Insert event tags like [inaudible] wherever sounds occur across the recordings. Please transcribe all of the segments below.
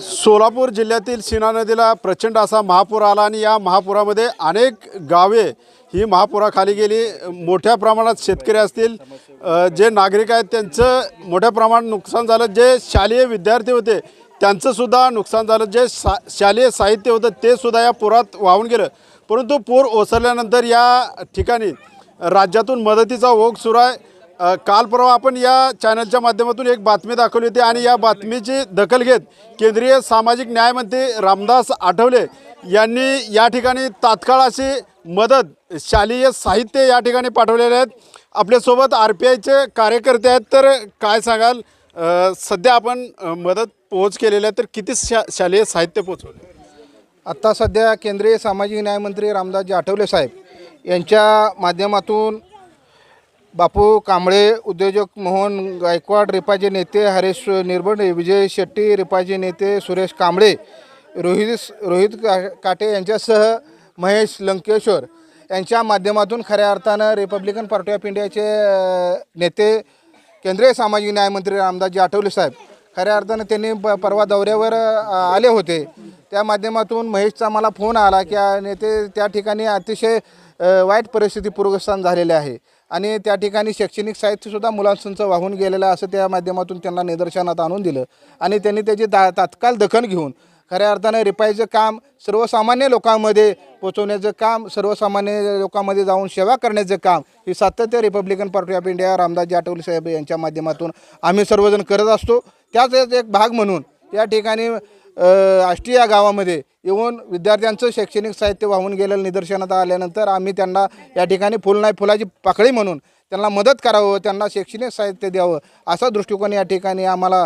सोलापूर जिल्ह्यातील सीना नदीला प्रचंड असा महापूर आला आणि या महापुरामध्ये अनेक गावे ही महापुराखाली गेली. मोठ्या प्रमाणात शेतकरी असतील. जे नागरिक आहेत त्यांचं मोठ्या प्रमाणात नुकसान झालं. जे शालेय विद्यार्थी होते त्यांचंसुद्धा नुकसान झालं. जे सा शालेय साहित्य होतं ते सुद्धा या पुरात वाहून गेलं. परंतु पूर ओसरल्यानंतर या ठिकाणी राज्यातून मदतीचा ओघ सुरू आहे. काल परवा आपण या चॅनलच्या माध्यमातून एक बातमी दाखवली होती आणि या बातमीची दखल घेत केंद्रीय सामाजिक न्यायमंत्री रामदास आठवले यांनी या ठिकाणी तात्काळ अशी मदत शालेय साहित्य या ठिकाणी पाठवलेले आहेत. आपल्यासोबत आर पी आयचे कार्यकर्ते आहेत तर काय सांगाल? सध्या आपण मदत पोहोच केलेली आहे तर किती शा शालेय साहित्य पोहोचवले? आत्ता सध्या केंद्रीय सामाजिक न्यायमंत्री रामदासजी आठवले साहेब यांच्या माध्यमातून बापू कांबळे उद्योजक मोहन गायकवाड रिपाचे नेते हरेश निर्बंडे विजय शेट्टी रिपाचे नेते सुरेश कांबळे रोहित रोहित का- काटे यांच्यासह महेश लंकेश्वर. यांच्या माध्यमातून खऱ्या अर्थानं रिपब्लिकन पार्टी ऑफ इंडियाचे नेते केंद्रीय सामाजिक न्यायमंत्री रामदासजी आठवले साहेब. खऱ्या अर्थानं त्यांनी प परवा दौऱ्यावर आले होते. त्या माध्यमातून महेशचा मला फोन आला की नेते त्या ठिकाणी अतिशय वाईट परिस्थिती पूरग्रस्तान झालेली आहे. आणि त्या ठिकाणी शैक्षणिक साहित्यसुद्धा मुलांचं वाहून गेलेलं असं त्या माध्यमातून त्यांना निदर्शनात आणून दिलं. आणि त्यांनी त्याची ता तात्काळ दखल घेऊन खऱ्या अर्थानं रिपाईचं काम सर्वसामान्य लोकांमध्ये पोचवण्याचं काम सर्वसामान्य लोकांमध्ये जाऊन सेवा करण्याचं काम ही सातत्य Republican Party of India Ramdasji Athawale साहेब यांच्या माध्यमातून आम्ही सर्वजण करत असतो. त्याच एक भाग म्हणून या ठिकाणी आष्टी या गावामध्ये येऊन विद्यार्थ्यांचं शैक्षणिक साहित्य वाहून गेलेलं निदर्शनात आल्यानंतर आम्ही त्यांना या ठिकाणी फुल नाही फुलाची पाकळी म्हणून त्यांना मदत करावं त्यांना शैक्षणिक साहित्य द्यावं असा दृष्टिकोन या ठिकाणी आम्हाला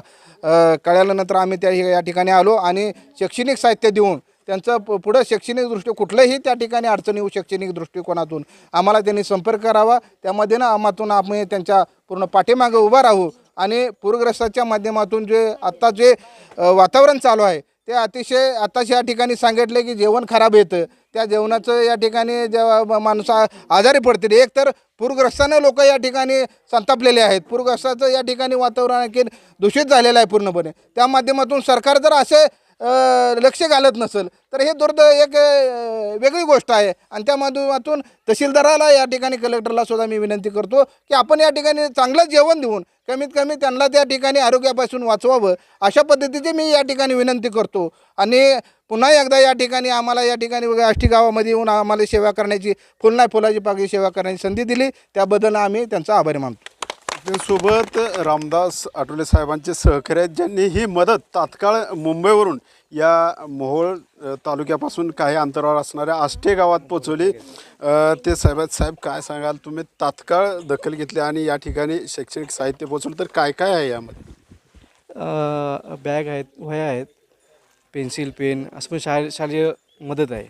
कळल्यानंतर आम्ही त्या या ठिकाणी आलो आणि शैक्षणिक साहित्य देऊन त्यांचं प- पुढं शैक्षणिक दृष्टी कुठलंही त्या ठिकाणी अडचण येऊ शैक्षणिक दृष्टिकोनातून आम्हाला त्यांनी संपर्क करावा. त्यामध्ये ना आम्हातून आम्ही त्यांच्या पूर्ण पाठीमागं उभा राहू. आणि पूरग्रस्ताच्या माध्यमातून जे आत्ता जे वातावरण चालू आहे ते अतिशय आत्ताच या ठिकाणी सांगितले की जेवण खराब येतं. त्या जेवणाचं या ठिकाणी जेव्हा ब- माणूस आजारी पडतील. एक तर पूरग्रस्तानं लोक या ठिकाणी संतापलेले आहेत. पूरग्रस्ताचं या ठिकाणी वातावरण आणखी दूषित झालेलं आहे पूर्णपणे. त्या माध्यमातून सरकार जर असे लक्ष घालत नसेल तर हे दुर्द एक वेगळी गोष्ट आहे. आणि त्या माध्यमातून तहसीलदाराला या ठिकाणी कलेक्टरला सुद्धा मी विनंती करतो की आपण या ठिकाणी चांगलं जेवण देऊन कमीत कमी त्यांना त्या ठिकाणी आरोग्यापासून वाचवावं अशा पद्धतीची मी या ठिकाणी विनंती करतो. आणि पुन्हा एकदा या ठिकाणी आम्हाला या ठिकाणी आष्टी गावामध्ये येऊन आम्हाला सेवा करण्याची फुल नाही फुलाची पाकळी सेवा करण्याची संधी दिली. त्याबद्दल आम्ही त्यांचा आभारी मानतो. सोबत रामदास आठवले साहेबांचे सहकारी आहेत ज्यांनी ही मदत तात्काळ मुंबईवरून या मोहोळ तालुक्यापासून काही अंतरावर असणाऱ्या आष्टे गावात पोचवली ते साहेब साहेब काय सांगाल? तुम्ही तात्काळ दखल घेतली आणि या ठिकाणी शैक्षणिक साहित्य पोचवलं तर काय काय आहे यामध्ये? बॅग आहेत वह्या आहेत पेन्सिल पेन असं पण शाळे शालेय मदत आहे.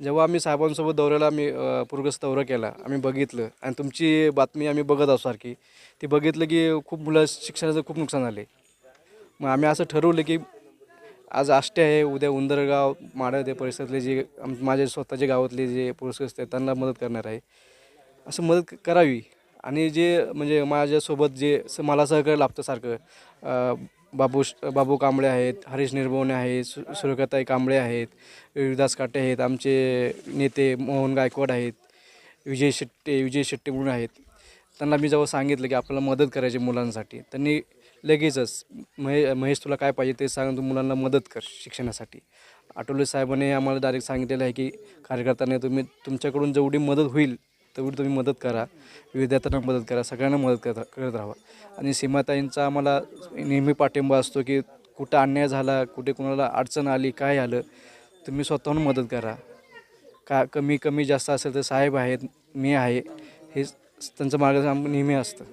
जेव्हा आम्ही साहेबांसोबत दौऱ्याला आम्ही पूरग्रस्त दौरा केला आम्ही बघितलं. आणि तुमची बातमी आम्ही बघत असतो सारखी. ती बघितलं की खूप मुलं शिक्षणाचं खूप नुकसान झाले मग आम्ही असं ठरवलं की आज आष्टे आहे उद्या उंदरगाव माडा ते परिसरातले जे माझे स्वतःचे गावातले जे पूरग्रस्त आहेत त्यांना मदत करणार आहे. असं मदत करावी. आणि जे म्हणजे माझ्यासोबत जे मला सहकार्य लाभतं सारखं बाबू बाबू कांबळे आहेत हरीश निर्भवणे आहेत सु सुरेखाताई कांबळे आहेत विदास काटे आहेत आमचे नेते मोहन गायकवाड आहेत विजय शेट्टे विजय शेट्टे म्हणून आहेत. त्यांना मी जेव्हा सांगितलं की आपल्याला मदत करायची मुलांसाठी. त्यांनी लगेचच महे महेश तुला काय पाहिजे ते सांग तू मुलांना मदत कर शिक्षणासाठी. आठवले साहेबांनी आम्हाला डायरेक्ट सांगितलेलं आहे की कार्यकर्त्यांनी तुम्ही तुमच्याकडून जेवढी मदत होईल तेवढी तुम्ही मदत करा. विद्यार्थ्यांना मदत करा. सगळ्यांना मदत करत करत राहा आणि सीमाताईंचा आम्हाला नेहमी पाठिंबा असतो की कुठं अन्याय झाला कुठे कुणाला अडचण आली काय आलं तुम्ही स्वतःहून मदत करा. का कमी कमी जास्त असेल तर साहेब आहेत मी आहे हे त्यांचं मार्गदर्शन नेहमी असतं.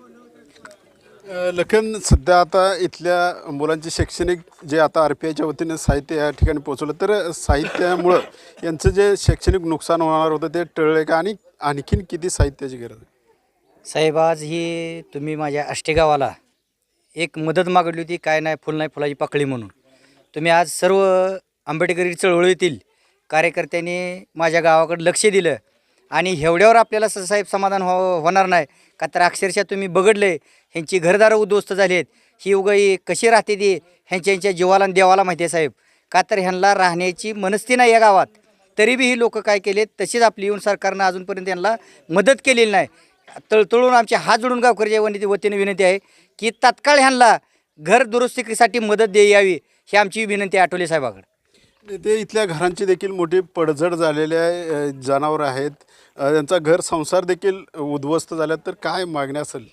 लखन सध्या आता इथल्या मुलांचे शैक्षणिक जे आता आर पी आयच्या वतीने साहित्य या ठिकाणी पोचवलं तर साहित्यामुळं यांचं जे शैक्षणिक नुकसान होणार होतं ते टळलं का? आणि आणखीन किती साहित्याची गरज आहे? साहेब आज ही तुम्ही माझ्या आष्टेगावाला एक मदत मागितली होती काय नाही फुल नाही फुलाची पाकळी म्हणून. तुम्ही आज सर्व आंबेडकरी चळवळीतील कार्यकर्त्यांनी माझ्या गावाकडे लक्ष दिलं आणि एवढ्यावर आपल्याला स- साहेब समाधान हो होणार नाही का तर अक्षरशः तुम्ही बघडले ह्यांची घरदारं उद्ध्वस्त झाली आहेत ही उगाई कशी राहते ती? ह्यांच्या ह्यांच्या जीवाला आणि देवाला माहिती आहे साहेब. का तर ह्यांना राहण्याची मनस्ती नाही या गावात. तरी बी ही लोक काय केले तशीच आपली येऊन सरकारनं अजूनपर्यंत यांना मदत केलेली नाही. तळतळून आमचे हात जोडून गावकऱ्याच्या वनी वतीने विनंती आहे की तात्काळ ह्यांना घर दुरुस्तीसाठी मदत दे यावी ही आमची विनंती आहे आठवले साहेबाकडे. ते इथल्या घरांची देखील मोठी पडझड झालेल्या आहे जनावरं आहेत. त्यांचा घर संसार देखील उद्ध्वस्त झाल्यात. तर काय मागण्या असेल?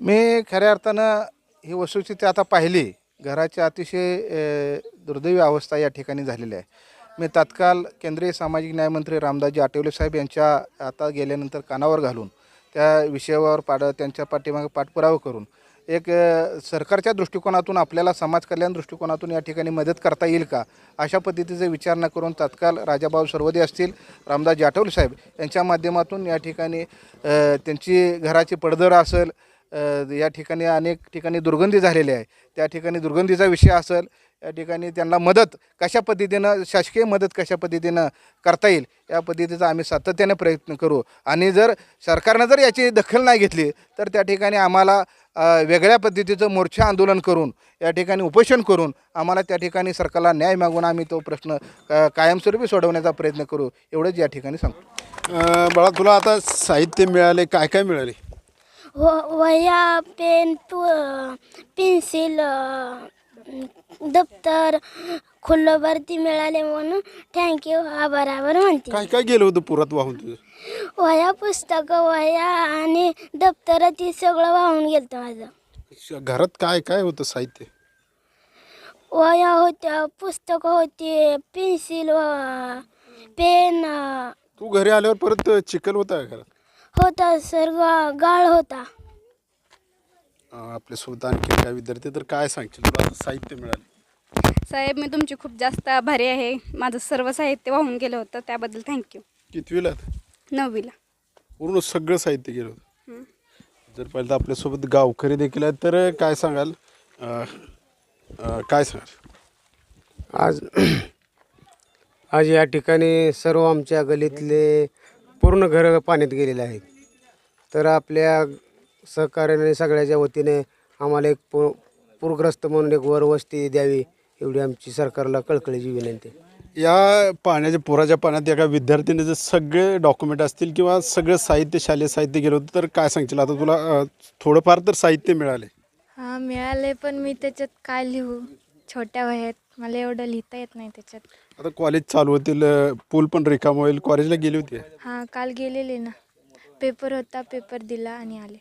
मी खऱ्या अर्थानं ही वस्तुस्थिती आता पाहिली. घराची अतिशय दुर्दैवी अवस्था या ठिकाणी झालेली आहे. मी तात्काळ केंद्रीय सामाजिक न्यायमंत्री रामदासजी आठवले साहेब यांच्या आता गेल्यानंतर कानावर घालून त्या विषयावर पाड त्यांच्या पाठीमागे पाठपुरावा करून एक सरकारच्या दृष्टिकोनातून आपल्याला समाज कल्याण दृष्टिकोनातून या ठिकाणी मदत करता येईल का? अशा पद्धतीचे विचारणा करून तात्काळ राजाभाऊ सर्वदे असतील रामदास जाटवले साहेब यांच्या माध्यमातून या ठिकाणी त्यांची घराची पडदर असेल या ठिकाणी अनेक ठिकाणी दुर्गंधी झालेली आहे. त्या ठिकाणी दुर्गंधीचा विषय असेल या ठिकाणी त्यांना मदत कशा पद्धतीनं शासकीय मदत कशा पद्धतीनं करता येईल या पद्धतीचा आम्ही सातत्याने प्रयत्न करू. आणि जर सरकारनं जर याची दखल नाही घेतली तर त्या ठिकाणी आम्हाला वेगळ्या पद्धतीचं मोर्चा आंदोलन करून या ठिकाणी उपोषण करून आम्हाला त्या ठिकाणी सरकारला न्याय मागून आम्ही तो प्रश्न कायमस्वरूपी सोडवण्याचा प्रयत्न करू. एवढंच या ठिकाणी सांगतो. बळा बाळा तुला आता साहित्य मिळाले काय काय मिळाले? वह्या पेन पेन्सिल दप्तर मिळाले म्हणून थँक्यू आभार आभार म्हणते. काय काय गेलं होतं पुरात वाहून तुझं? वह्या पुस्तकं वह्या आणि दप्तर ती सगळं वाहून गेलं माझं. घरात काय काय होतं साहित्य? वह्या होत्या पुस्तकं होती पेन्सिल पेन तू घरी आल्यावर परत चिखल होता का घरात? होता सर्व गाळ होता. आपल्यासोबत आणखी काय विद्यार्थी तर काय सांगशील? तुला आता साहित्य मिळाले. साहेब मी तुमची खूप जास्त आभारी आहे. माझं सर्व साहित्य वाहून गेलं होतं त्याबद्दल थँक्यू कितवीला? नववीला. पूर्ण सगळं साहित्य गेलं होतं. जर पाहिलं तर आपल्यासोबत गावकरी देखील आहेत तर काय सांगाल? अ, अ, काय सांगाल? आज [clears throat] आज या ठिकाणी सर्व आमच्या गलीतले पूर्ण घरं पाण्यात गेलेले आहेत. तर आपल्या सहकार्याने सगळ्याच्या वतीने आम्हाला एक पू पूरग्रस्त म्हणून एक वरवस्ती द्यावी एवढी आमची सरकारला कळकळीची विनंती आहे. या पाण्याच्या पुराच्या पाण्यात एका विद्यार्थ्याने जर सगळे डॉक्युमेंट असतील किंवा सगळं साहित्य शालेय साहित्य गेलं होतं तर काय सांगशील? आता तुला अ, थोडंफार तर साहित्य मिळाले. हां मिळाले पण मी त्याच्यात काय लिहू? छोट्या वह्यात मला एवढं लिहिता येत नाही त्याच्यात. आता कॉलेज चालू होतील पूल पण रिकाम होईल. कॉलेजला गेली होती? हां काल गेलेले ना. पेपर होता पेपर दिला आणि आले.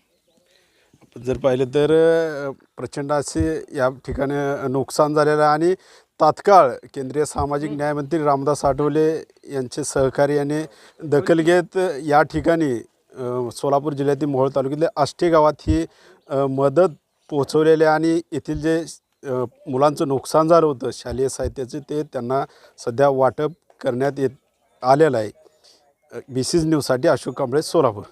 आपण जर पाहिलं तर अ, प्रचंड असे या ठिकाणी नुकसान झालेलं आहे आणि तात्काळ केंद्रीय सामाजिक न्यायमंत्री रामदास आठवले यांचे सहकारी यांनी दखल घेत या ठिकाणी अ, सोलापूर जिल्ह्यातील मोहोळ तालुक्यातल्या आष्टे गावात ही अ, मदत पोचवलेली आहे आणि येथील जे मुलांचं नुकसान झालं होतं. शालेय साहित्याचे ते त्यांना सध्या वाटप करण्यात येत आलेलं आहे. बी सी न्यूजसाठी अशोक कांबळे सोलापूर.